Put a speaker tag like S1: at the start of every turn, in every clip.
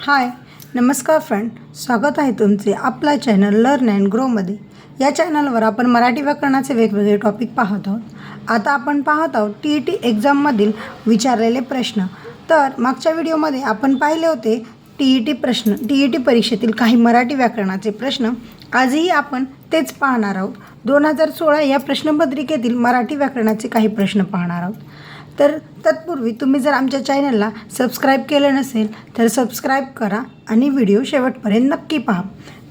S1: हाय नमस्कार फ्रेंड स्वागत आहे तुमचे आपला चॅनल लर्न अँड ग्रोमध्ये या चॅनलवर आपण मराठी व्याकरणाचे वेगवेगळे टॉपिक पाहत आहोत. आता आपण पाहत आहोत टी ई टी एक्झाममधील विचारलेले प्रश्न. तर मागच्या व्हिडिओमध्ये आपण पाहिले होते टी ई टी प्रश्न टी ई टी परीक्षेतील काही मराठी व्याकरणाचे प्रश्न. आजही आपण तेच पाहणार आहोत. दोन हजार सोळा या प्रश्नपत्रिकेतील मराठी व्याकरणाचे काही प्रश्न पाहणार आहोत. तर तत्पूर्वी तुम्ही जर आमच्या चॅनलला सबस्क्राईब केलं नसेल तर सबस्क्राईब करा आणि व्हिडिओ शेवटपर्यंत नक्की पहा.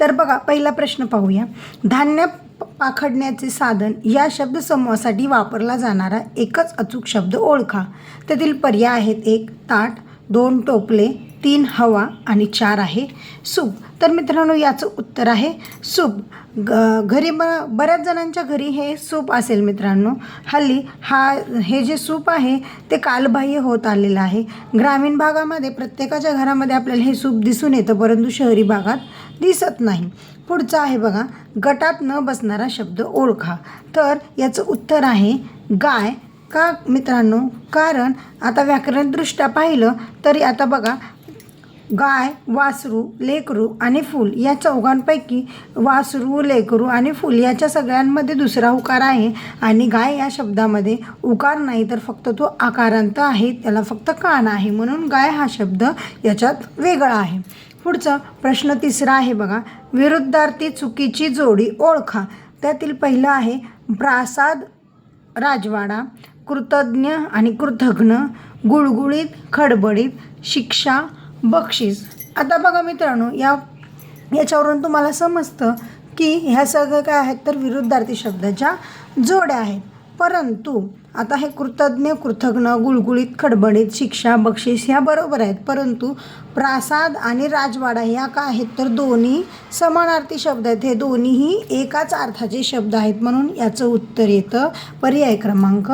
S1: तर बघा पहिला प्रश्न पाहूया. धान्य प- पाखडण्याचे साधन या शब्दसमूहासाठी वापरला जाणारा एकच अचूक शब्द ओळखा. त्यातील पर्याय आहेत एक ताट दोन टोपले तीन हवा आणि चार आहे. सूप तर मित्रांनो याचं उत्तर आहे सूप ग घरी ब बऱ्याच जणांच्या घरी हे सूप असेल मित्रांनो. हल्ली हा हे जे सूप आहे ते कालबाह्य होत आलेलं आहे. ग्रामीण भागामध्ये प्रत्येकाच्या घरामध्ये आपल्याला हे सूप दिसून येतं परंतु शहरी भागात दिसत नाही. पुढचं आहे बघा गटात न बसणारा शब्द ओळखा. तर याचं उत्तर आहे गाय. का मित्रांनो? कारण आता व्याकरणदृष्ट्या पाहिलं तरी आता बघा गाय वासरू लेकरू आणि फूल या चौघांपैकी वासरू लेकरू आणि फूल याच्या सगळ्यांमध्ये दुसरा उकार आहे. आणि गाय या शब्दामध्ये उकार नाही तर फक्त तो आकारांत आहे त्याला फक्त कान आहे. म्हणून गाय हा शब्द याच्यात वेगळा आहे. पुढचा प्रश्न तिसरा आहे बघा. विरुद्धार्थी चुकीची जोडी ओळखा. त्यातील पहिलं आहे प्रासाद राजवाडा कृतज्ञ आणि कृतघ्न गुळगुळीत खडबडीत शिक्षा बक्षीस. आता बघा मित्रांनो या याच्यावरून तुम्हाला समजतं की ह्या सगळं काय आहेत तर विरुद्धार्थी शब्दाच्या जोड्या आहेत. परंतु आता हे कृतज्ञ कृतज्ञ गुळगुळीत खडबडीत शिक्षा बक्षीस ह्या बरोबर आहेत. परंतु प्रासाद आणि राजवाडा ह्या काय आहेत तर दोन्ही समानार्थी शब्द आहेत. हे दोन्हीही एकाच अर्थाचे शब्द आहेत म्हणून याचं उत्तर येतं पर्याय क्रमांक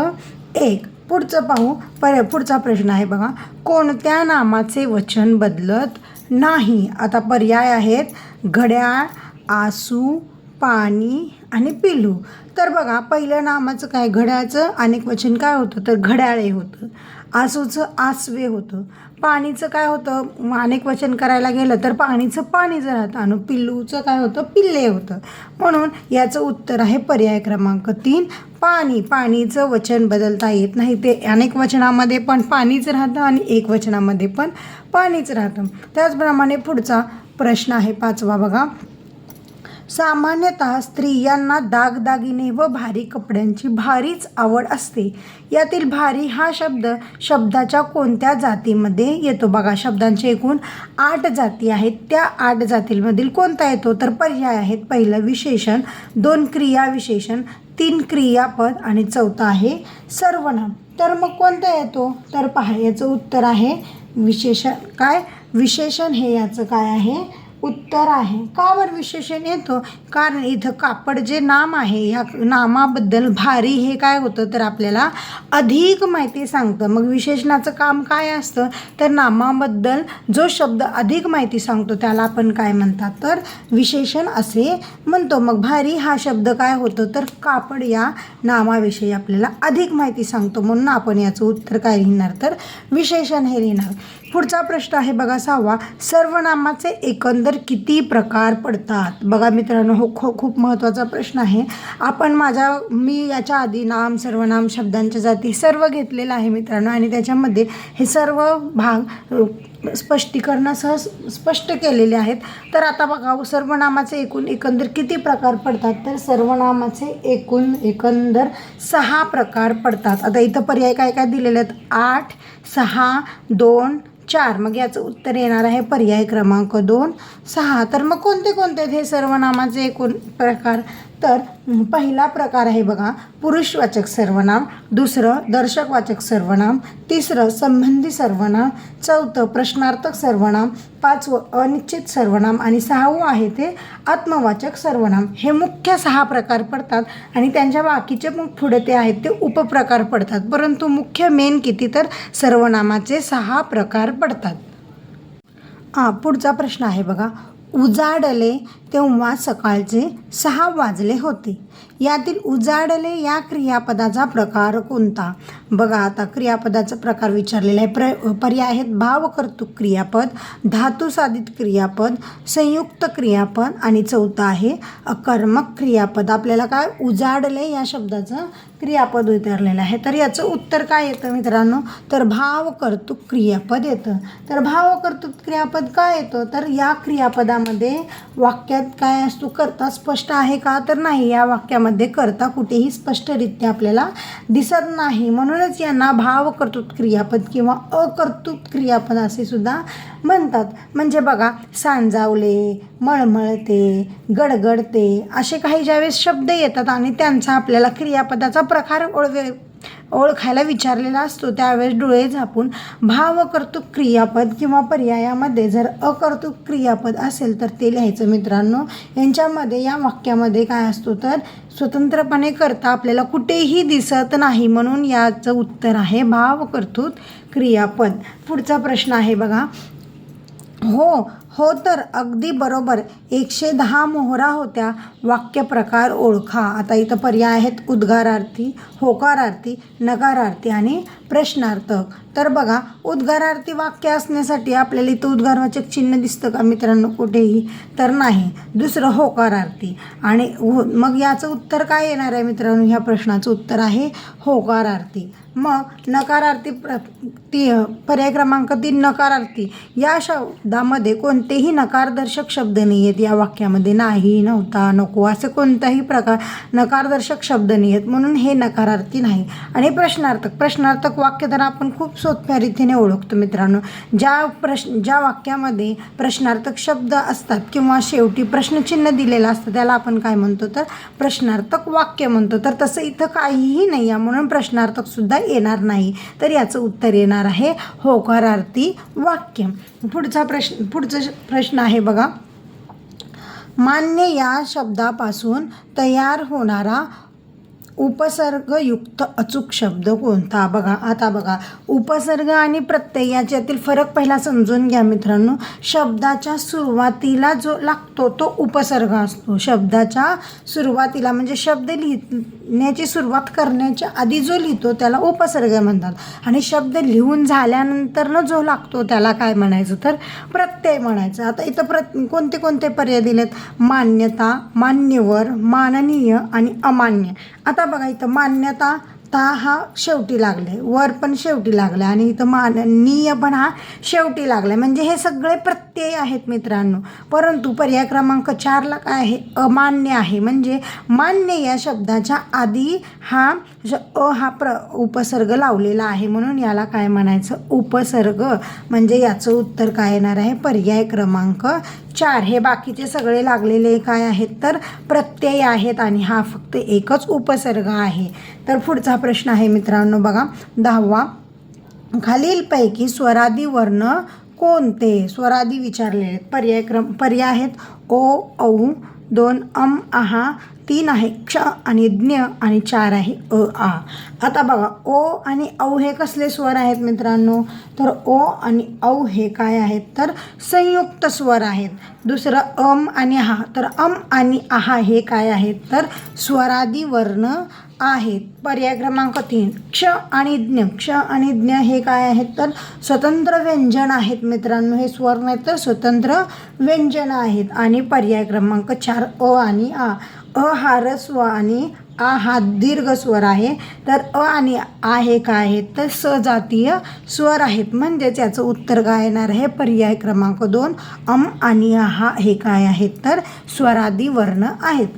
S1: एक. पुढचं पाहू. पर पुढचा प्रश्न आहे बघा. कोणत्या नामाचे वचन बदलत नाही? आता पर्याय आहेत. घड्याळ आसू पाणी आणि पिल्लू तर बघा पहिलं नामाचं काय? घड्याळचं अनेक वचन काय होतं? तर घड्याळे होतं. आसूचं आसवे होतं. पाणीचं काय होतं? अनेक वचन करायला गेलं तर पाणीचं पाणीच राहतं आणि पिल्लूचं काय होतं? पिल्ले होतं. म्हणून याचं उत्तर आहे पर्याय क्रमांक तीन. पाणी. पाणीचं वचन बदलता येत नाही. ते अनेक वचनामध्ये पण पाणीच राहतं आणि एक वचनामध्ये पण पाणीच राहतं. त्याचप्रमाणे पुढचा प्रश्न आहे पाचवा बघा. सामान्यतः स्त्रियांना दागदागिने व भारी कपड्यांची भारीच आवड असते. यातील भारी हा शब्द शब्दाच्या कोणत्या जातीमध्ये येतो? बघा शब्दांचे एकूण आठ जाती आहेत. त्या आठ जातींमधील कोणता येतो? तर पर्याय आहेत. पहिलं विशेषण दोन क्रिया विशेषण तीन क्रियापद आणि चौथा आहे सर्वनाम. तर मग कोणता येतो? तर पहा याचं उत्तर आहे विशेषण. काय? विशेषण हे याचं काय आहे? उत्तर आहे. का वर विशेषण येतो. कारण इथं कापड जे नाम आहे ह्या नामाबद्दल भारी हे काय होतं तर आपल्याला अधिक माहिती सांगतं. मग विशेषणाचं काम काय असतं? तर नामाबद्दल जो शब्द अधिक माहिती सांगतो त्याला आपण काय म्हणतात? तर विशेषण असे म्हणतो. मग भारी हा शब्द काय होतं? तर कापड या नामाविषयी आपल्याला अधिक माहिती सांगतो. म्हणून आपण याचं उत्तर काय लिहिणार? तर विशेषण हे लिहिणार. पुढचा प्रश्न आहे बघा सहावा. सर्वनामाचे एकंदर किती प्रकार पडतात? बघा मित्रांनो हो खो खूप महत्त्वाचा प्रश्न आहे. आपण माझ्या मी याच्या आधी नाम सर्वनाम शब्दांच्या जाती सर्व घेतलेलं आहे मित्रांनो. आणि त्याच्यामध्ये हे सर्व भाग स्पष्टीकरणासह स्पष्ट केलेले आहेत. तर आता बघा सर्वनामाचे एकूण एकंदर किती प्रकार पडतात? तर सर्वनामाचे एकूण एकंदर सहा प्रकार पडतात. आता इथं पर्याय काय काय दिलेले आहेत? आठ सहा दोन चार. मग याचं उत्तर येणार आहे पर्याय क्रमांक दोन सहा. तर मग कोणते कोणते आहेत हे सर्वनामाचे एकूण प्रकार? तर पहिला प्रकार आहे बघा पुरुषवाचक सर्वनाम दुसरं दर्शकवाचक सर्वनाम तिसरं संबंधी सर्वनाम चौथं प्रश्नार्थक सर्वनाम पाचवं अनिश्चित सर्वनाम आणि सहावं आहे ते आत्मवाचक सर्वनाम. हे मुख्य सहा प्रकार पडतात आणि त्यांच्या बाकीचे मग पुढे ते आहेत ते उपप्रकार पडतात. परंतु मुख्य मेन किती तर सर्वनामाचे सहा प्रकार पडतात. हां पुढचा प्रश्न आहे बघा. उजाडले तेव्हा सकाळचे सहा वाजले होते. यातील उजाडले या क्रियापदाचा प्रकार कोणता? बघा आता क्रियापदाचा प्रकार विचारलेला आहे. प्र पर्याय आहेत. भावकर्तुक क्रियापद धातुसाधित क्रियापद संयुक्त क्रियापद आणि चौथा आहे अकर्मक क्रियापद. आपल्याला काय? उजाडले या शब्दाचं क्रियापद उतरलेलं आहे. तर याचं उत्तर काय येतं मित्रांनो? तर भावकर्तृक क्रियापद येतं. तर भावकर्तृक क्रियापद काय येतं? तर या क्रियापदामध्ये वाक्यात काय असतो? करता स्पष्ट आहे का? तर नाही. या वाक्यामध्ये करता कुठेही स्पष्टरित्या आपल्याला दिसत नाही. म्हणूनच यांना भावकर्तृक क्रियापद किंवा अकर्तृत क्रियापद असे सुद्धा म्हणतात. म्हणजे बघा सांजावले मळमळते गडगडते असे काही ज्यावेळेस शब्द येतात आणि त्यांचा आपल्याला क्रियापदाचा प्रकार ओळवे ओळखायला विचारलेला असतो. त्यावेळेस डोळे झापून भावकर्तृक क्रियापद किंवा पर्यायामध्ये जर अकर्तुक क्रियापद असेल तर ते लिहायचं मित्रांनो. यांच्यामध्ये या वाक्यामध्ये काय असतो तर स्वतंत्रपणे करता आपल्याला कुठेही दिसत नाही म्हणून याचं उत्तर आहे भावकर्तृक क्रियापद. पुढचा प्रश्न आहे बघा. हो हो तर अगदी बरोबर. एकशे दहा मोहरा होत्या. वाक्यप्रकार ओळखा. आता इथं पर्याय आहेत. उद्गारार्थी होकारार्थी नकारार्थी आणि प्रश्नार्थक. तर बघा उद्गारार्थी वाक्य असण्यासाठी आपल्याला इथं उद्गारवाचक चिन्ह दिसतं का मित्रांनो? कुठेही तर नाही. दुसरं होकारार्थी. आणि हो मग याचं उत्तर काय येणार आहे मित्रांनो? ह्या प्रश्नाचं उत्तर आहे होकारार्थी. मग नकारार्थी प्र ती पर्याय क्रमांक तीन नकारार्थी. या शब्दामध्ये कोणतेही नकारदर्शक शब्द नाही आहेत या वाक्यामध्ये नाही नव्हता नको असे कोणताही प्रकार नकारदर्शक शब्द नाही आहेत म्हणून हे नकारार्थी नाही. आणि प्रश्नार्थक प्रश्नार्थक वाक्य तर आपण खूप सोप्या रीतीने ओळखतो मित्रांनो. ज्या प्रश्न ज्या वाक्यामध्ये प्रश्नार्थक शब्द असतात किंवा शेवटी प्रश्नचिन्ह दिलेलं असतं त्याला आपण काय म्हणतो तर? प्रश्नार्थक वाक्य म्हणतो. तर तसं इथं काहीही नाही आहे. म्हणून प्रश्नार्थकसुद्धा येणार नाही. तर याचं उत्तर येणार आहे होकारार्थी वाक्य. पुढचा प्रश्न पुढचा प्रश्न आहे बघा. मान्य या शब्दापासून तयार होणारा उपसर्गयुक्त अचूक शब्द कोणता? बघा आता बघा. उपसर्ग आणि प्रत्यय याच्यातील फरक पहिला समजून घ्या मित्रांनो. शब्दाच्या सुरुवातीला जो लागतो तो उपसर्ग असतो. शब्दाच्या सुरुवातीला म्हणजे शब्द लिहिण्याची सुरुवात करण्याच्या आधी जो लिहितो त्याला उपसर्ग म्हणतात. आणि शब्द लिहून झाल्यानंतरनं जो लागतो त्याला काय म्हणायचं? तर प्रत्यय म्हणायचं. आता इथं प्र कोणते कोणते पर्याय दिलेत? मान्यता मान्यवर माननीय आणि अमान्य. आता बघा इथं मान्यता ता हा शेवटी लागले वर पण शेवटी लागला आणि इथं माननीय पण हा शेवटी लागला. म्हणजे हे सगळे प्रत्येक ते आहेत मित्रांनो. परंतु पर्याय क्रमांक चारला काय आहे? अमान्य आहे. म्हणजे मान्य या शब्दाच्या आधी हा श अ हा प्र उपसर्ग लावलेला आहे. म्हणून याला काय म्हणायचं? उपसर्ग. म्हणजे याचं उत्तर काय येणार आहे? पर्याय क्रमांक चार. हे बाकीचे सगळे लागलेले काय आहेत? तर प्रत्यय आहेत आणि हा फक्त एकच उपसर्ग आहे. तर पुढचा प्रश्न आहे मित्रांनो बघा. दहावा. खालीलपैकी स्वरादी वर्ण कोणते स्वरादी विचारले आहेत? पर्याय क्रम पर्याय आहेत. ओ औ दोन अम आहा तीन आहे क्ष आणि ज्ञ आणि चार आहे अ आ. आता बघा ओ आणि औ हे कसले स्वर आहेत मित्रांनो? तर ओ आणि औ हे काय आहेत? तर संयुक्त स्वर आहेत. दुसरं अम आणि हा. तर अम आणि आहा हे काय आहेत? तर स्वरादी वर्ण आहेत. पर्याय क्रमांक तीन. क्ष आणि ज्ञ. क्ष आणि ज्ञ हे काय आहेत? तर स्वतंत्र व्यंजन आहेत मित्रांनो. हे स्वर नाहीत तर स्वतंत्र व्यंजन आहेत. आणि पर्याय क्रमांक चार अ आणि आ. अ हा रस्व आणि आ हा दीर्घ स्वर आहे. तर अ आणि आ हे काय आहेत? तर सजातीय स्वर आहेत. म्हणजेच याचं उत्तर काय येणार आहे? पर्याय क्रमांक दोन अम आणि हा हे काय आहेत? तर स्वरादी वर्ण आहेत.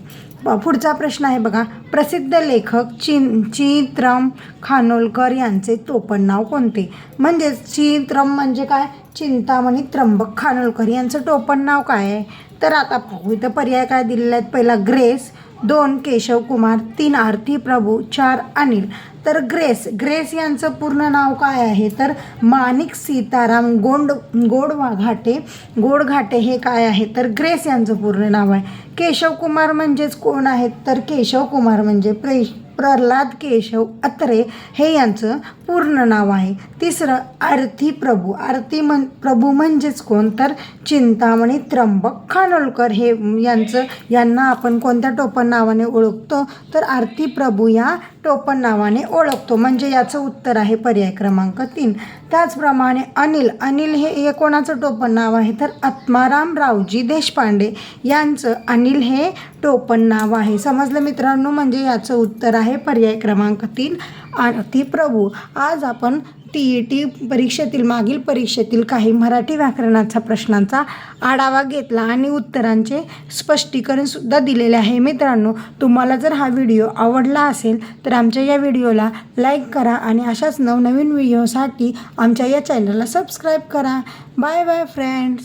S1: पुढचा प्रश्न आहे बघा. प्रसिद्ध लेखक चिन चित्रम खानोलकर यांचे टोपण नाव कोणते? म्हणजेच चित्रम म्हणजे काय? चिंतामणी त्र्यंबक खानोलकर यांचं टोपण नाव काय आहे? तर आता पाहू इथं पर्याय काय दिलेले आहेत? पहिला ग्रेस. दोन केशव कुमार तीन आरती प्रभू चार अनिल. तर ग्रेस ग्रेस यांचं पूर्ण नाव काय आहे? तर माणिक सीताराम गोंड गोड घाटे गोडघाटे हे काय आहे? तर ग्रेस यांचं पूर्ण नाव आहे. केशव कुमार म्हणजेच कोण आहेत? तर केशव कुमार म्हणजे प्रेश प्रल्हाद केशव अत्रे हे यांचं पूर्ण नाव आहे. तिसरं आरती प्रभू. आरती मन प्रभू म्हणजेच कोण? तर चिंतामणी त्र्यंबक खानोलकर हे यांचं यांना आपण कोणत्या टोपण नावाने ओळखतो? तर आरती प्रभू या टोपण नावाने ओळखतो. म्हणजे याचं उत्तर आहे पर्याय क्रमांक तीन. त्याचप्रमाणे अनिल. अनिल हे हे कोणाचं टोपण नाव आहे? तर आत्माराम रावजी देशपांडे यांचं. अनिल हे टोपण नाव आहे. समजलं मित्रांनो? म्हणजे याचं उत्तर आहे पर्याय क्रमांक तीन आरती प्रभू. आज आपण टी ई टी परीक्षेतील मागील परीक्षेतील काही मराठी व्याकरणाचा प्रश्नांचा आढावा घेतला आणि उत्तरांचे स्पष्टीकरणसुद्धा दिलेले आहे. मित्रांनो तुम्हाला जर हा व्हिडिओ आवडला असेल तर आमच्या या व्हिडिओला लाईक करा आणि अशाच नवनवीन व्हिडिओसाठी आमच्या या चॅनलला सबस्क्राईब करा. Bye bye friends.